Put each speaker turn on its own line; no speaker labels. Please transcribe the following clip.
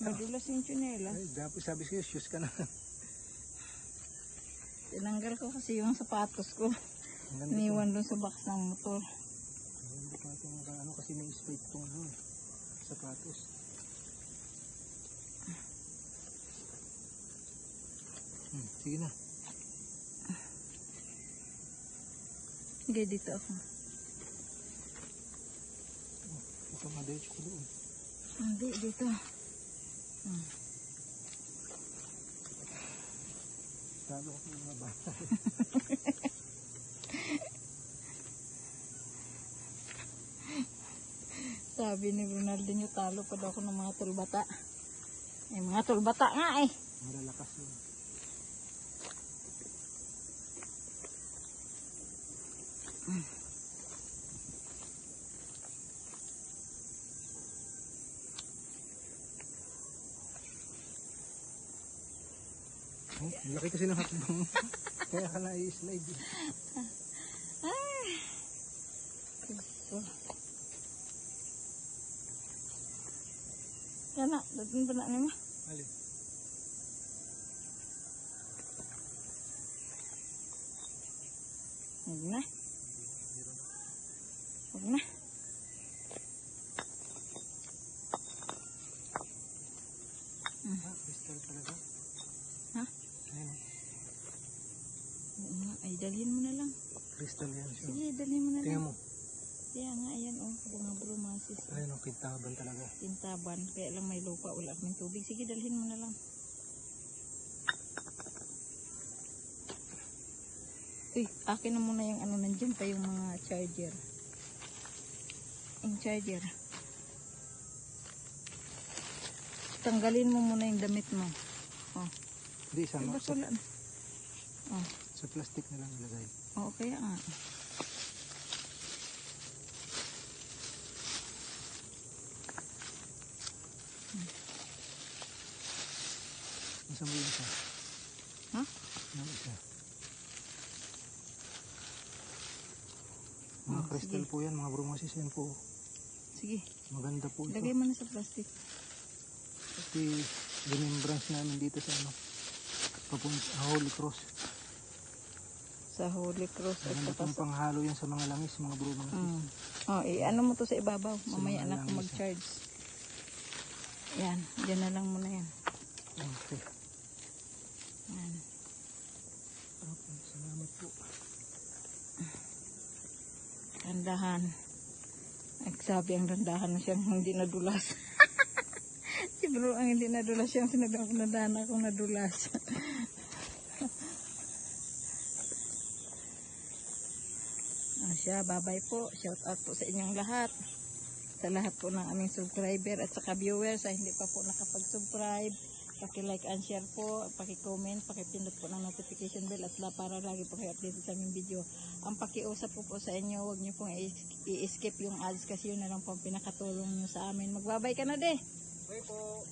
nadulas yung tsunela.
Ay, dapat sabi sa'yo, shoes ka na.
Tinanggal ko kasi yung sapatos ko. Iniwan doon sa box ng motor.
Ang ganda pa itong ano kasi may spade itong ano, sapatos. Hmm, sige na.
Sige, dito ako.
Baka madiretso ko doon.
Hindi, dito. Hmm.
Talo ako ng mga bata.
Sabi ni Ronaldinho, talo pa daw ako ng mga tulbata. Eh, mga tulbata nga eh.
Malalakas yun. Oh, laki kasi ng hakbang. Kaya ka na i-slide. eh.
Gusto. Yan na, datin pa na naman.
Alin?
Huwag na. Huwag na.
Ah, crystal talaga.
Ha?
Ayun oh.
Oo nga, ay dalhin mo na lang.
Crystal yan siya.
Sige, dalhin mo na lang.
Tingnan mo.
Kaya nga, ayan oh, bunga bromasis.
Ayun oh, kintaban talaga.
Tintaban, kaya lang may lupa, wala kaming tubig. Sige, dalhin mo na lang. Uy, akin na muna yung ano, nandyan pa yung mga charger. Yung charger. Tanggalin mo muna yung damit mo. Oh,
Sa,
wala na?
Plastic na lang ilagay.
oo, kaya nga.
Nasa mo yung isa?
Ha?
Yung isa. Mga
Oh,
crystal
sige.
po yan, mga bromosis yan po.
Sige,
Maganda po ito.
lagay mo na sa plastic.
Pati remembrance namin dito sa ano, papunta Holy Cross.
Sa Holy Cross at saka sa...
panghalo yan sa mga langis, mga bromosis.
Mm. Oh, eh, ano mo to sa ibabaw. Mamaya
mga
na ako mag-charge. Yan, dyan na lang muna yan.
Okay.
Yan.
Okay, salamat po.
Randahan. Nagsabi ang randahan na siyang hindi nadulas. si bro ang hindi nadulas siyang sinabi ako nandahan akong nadulas. siya, bye po. Shout out po sa inyong lahat. Sa lahat po ng aming subscriber at saka viewers ay hindi pa po nakapag-subscribe. Paki-like and share po, paki-comment, paki-pindot po ng notification bell at la para lagi po kayo updated sa aming video. Ang pakiusap po po sa inyo, huwag niyo pong i-skip yung ads kasi yun na lang po ang pinakatulong niyo sa amin. Magbabay ka na de!
Okay po.